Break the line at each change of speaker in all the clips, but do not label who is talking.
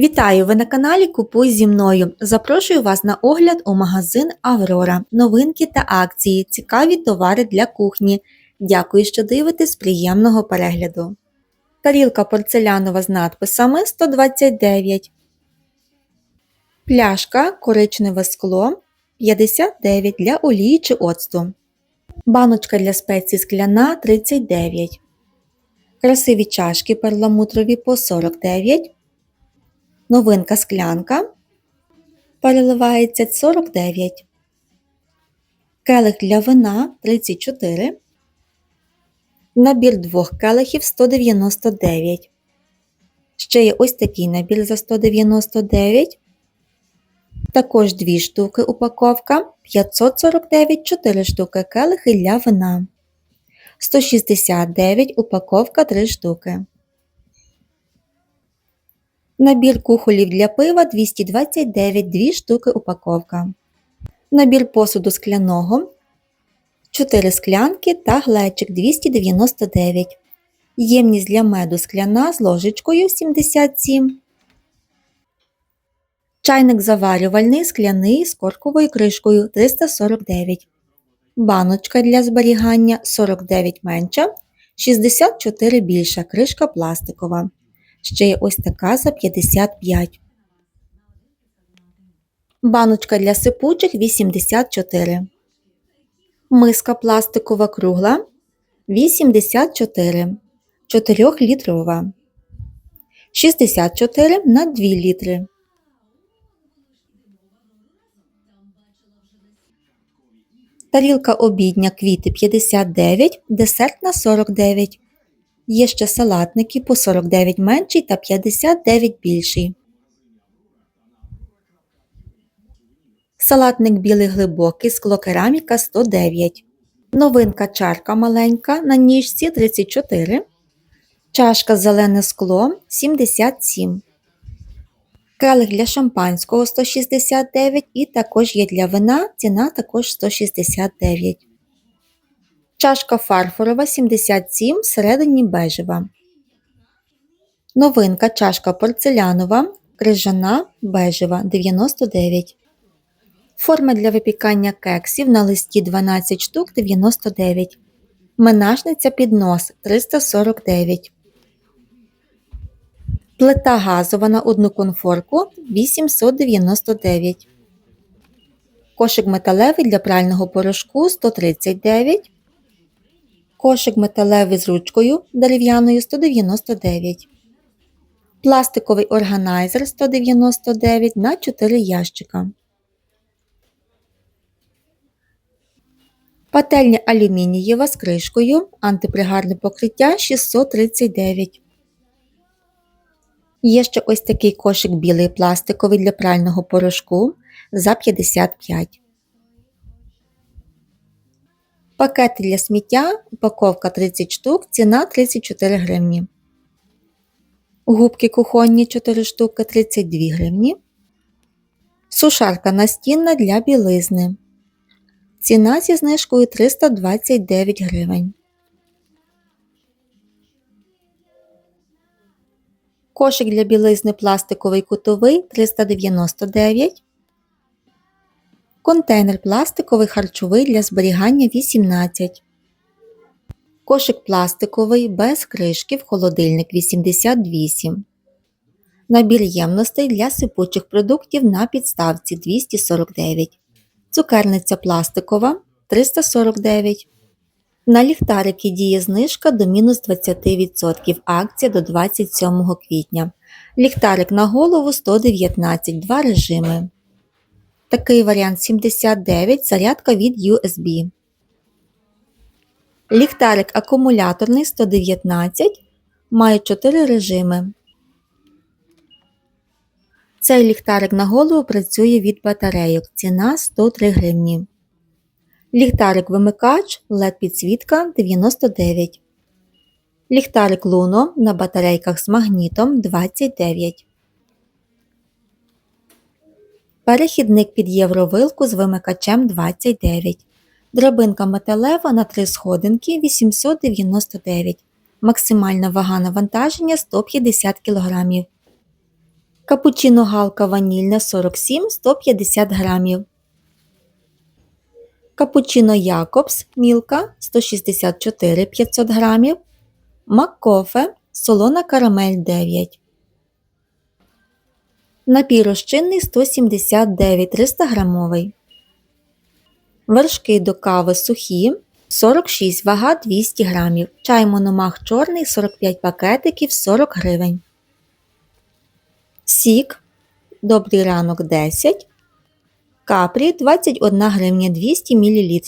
Вітаю! Ви на каналі Купуй зі мною. Запрошую вас на огляд у магазин Аврора. Новинки та акції, цікаві товари для кухні. Дякую, що дивитесь. Приємного перегляду. Тарілка порцелянова з надписами 129. Пляшка коричневе скло 59 для олії чи оцту. Баночка для спецій скляна 39. Красиві чашки перламутрові по 49. Новинка склянка переливається 49. Келих для вина 34. Набір двох келихів 199. Ще є ось такий набір за 199. Також дві штуки упаковка 549 4 штуки келихи для вина. 169 упаковка 3 штуки. Набір кухолів для пива 229 2 штуки упаковка. Набір посуду скляного 4 склянки та глечик 299. Ємність для меду скляна з ложечкою 77. Чайник заварювальний скляний з корковою кришкою 349. Баночка для зберігання 49 менша, 64 більша кришка пластикова. Ще є ось така за 55. Баночка для сипучих 84. Миска пластикова кругла 84. 4-літрова. 64 на 2 літри. Тарілка обідня квіти 59, десертна 49. Є ще салатники по 49 менший та 59 більший. Салатник білий глибокий, склокераміка 109. Новинка чарка маленька на ніжці 34. Чашка зелене скло 77. Келих для шампанського 169 і також є для вина ціна також 169. Чашка фарфорова 77 всередині бежева. Новинка чашка порцелянова, крижана бежева 99. Форма для випікання кексів на листі 12 штук 99. Менажниця піднос 349. Плита газова на одну конфорку 899. Кошик металевий для прального порошку 139. Кошик металевий з ручкою дерев'яною 199. Пластиковий органайзер 199 на 4 ящика. Пательня алюмінієва з кришкою. Антипригарне покриття 639. Є ще ось такий кошик білий пластиковий для прального порошку за 55. Пакети для сміття, упаковка 30 штук, ціна 34 гривні. Губки кухонні 4 штуки 32 гривні. Сушарка настінна для білизни. Ціна зі знижкою 329 гривень. Кошик для білизни пластиковий кутовий 399 Контейнер пластиковий харчовий для зберігання 18. Кошик пластиковий без кришки в холодильник 88. Набір ємностей для сипучих продуктів на підставці 249. Цукерниця пластикова 349. На ліхтарики діє знижка до мінус 20%. Акція до 27 квітня. Ліхтарик на голову 119 два режими. Такий варіант 79 зарядка від USB. Ліхтарик акумуляторний 119 має 4 режими. Цей ліхтарик на голову працює від батарейок. Ціна 103 гривні. Ліхтарик вимикач LED підсвітка 99. Ліхтарик Луно на батарейках з магнітом 29. Перехідник під євровилку з вимикачем 29. Драбинка металева на 3 сходинки 899. Максимальна вага навантаження 150 кг. Капучино галка ванільне 47 150 грамів. Капучино Якобс Мілка 164 500 грамів. Маккофе солона карамель 9. Напій розчинний 179 300 грамовий. Вершки до кави сухі 46 вага 200 грамів. Чай мономах чорний 45 пакетиків 40 гривень. Сік. Добрий ранок 10. Капрі 21 гривня 200 мл.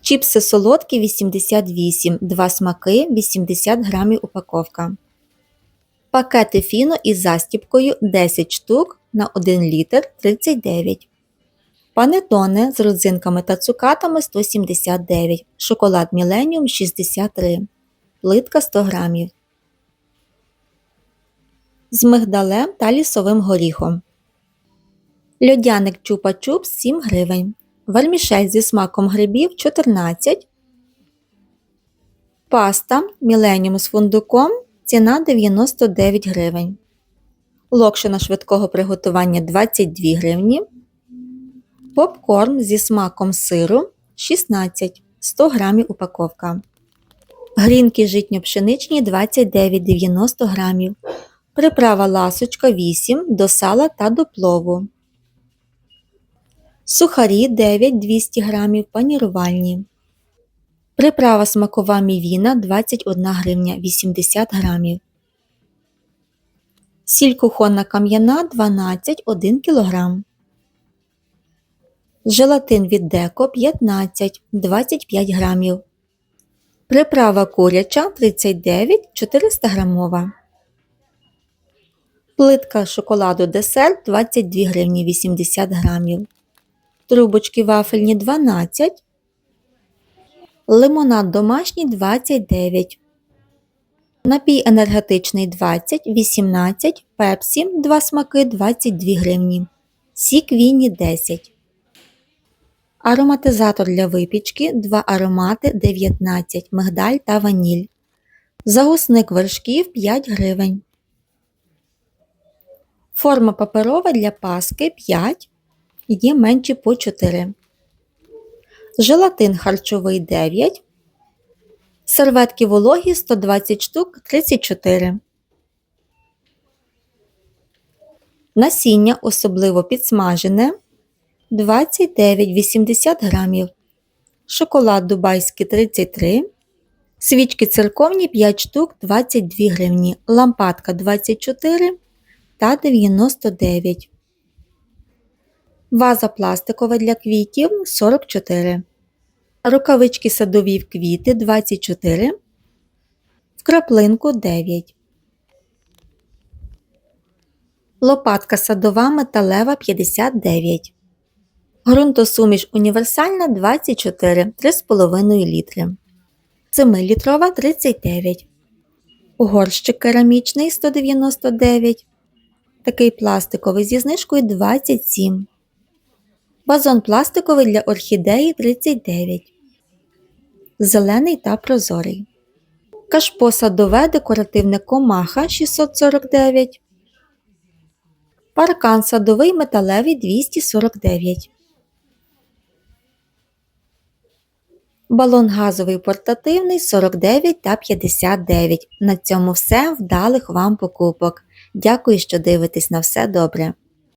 Чіпси солодкі 88, 2 смаки 80 грамів упаковка. Пакети фіно із застіпкою 10 штук на 1 літр 39. Панетоне з родзинками та цукатами 179, шоколад Міленіум 63, плитка 100 грамів. З мигдалем та лісовим горіхом. Льодяник чупа-чуп 7 гривень. Вермішель зі смаком грибів 14. Паста Міленіум з фундуком ціна 99 гривень. Локшина швидкого приготування 22 гривні. Попкорн зі смаком сиру 16 100 грамів упаковка. Грінки житньо-пшеничні 29,90 грамів. Приправа ласочка 8 до сала та до плову. Сухарі 9 200 грамів панірувальні. Приправа смакова мівіна 21 гривня 80 грамів. Сіль кухонна кам'яна 12 1 кг. Желатин від деко 15 25 грамів. Приправа куряча 39 400 грамова. Плитка шоколаду десерт 22 гривні 80 грамів. Трубочки вафельні 12. Лимонад домашній 29. Напій енергетичний 20, 18, пепсі 2 смаки 22 гривні. Сік віні 10. Ароматизатор для випічки 2 аромати 19, мигдаль та ваніль. Загусник вершків 5 гривень. Форма паперова для паски 5. Є менші по 4. Желатин харчовий 9. Серветки вологі 120 штук 34. Насіння особливо підсмажене 29,80 грамів. Шоколад дубайський 33. Свічки церковні 5 штук 22 гривні. Лампадка 24 та 99. Ваза пластикова для квітів 44. Рукавички садові в квіти 24. В краплинку 9. Лопатка садова металева 59. Грунтосуміш універсальна 24 3,5 літри. 7-літрова 39. Горщик керамічний 199. Такий пластиковий зі знижкою 27. Вазон пластиковий для орхідеї 39. Зелений та прозорий. Кашпо садове декоративне комаха 649. Паркан садовий металевий 249. Балон газовий портативний 49 та 59. На цьому все. Вдалих вам покупок. Дякую, що дивитесь на все добре.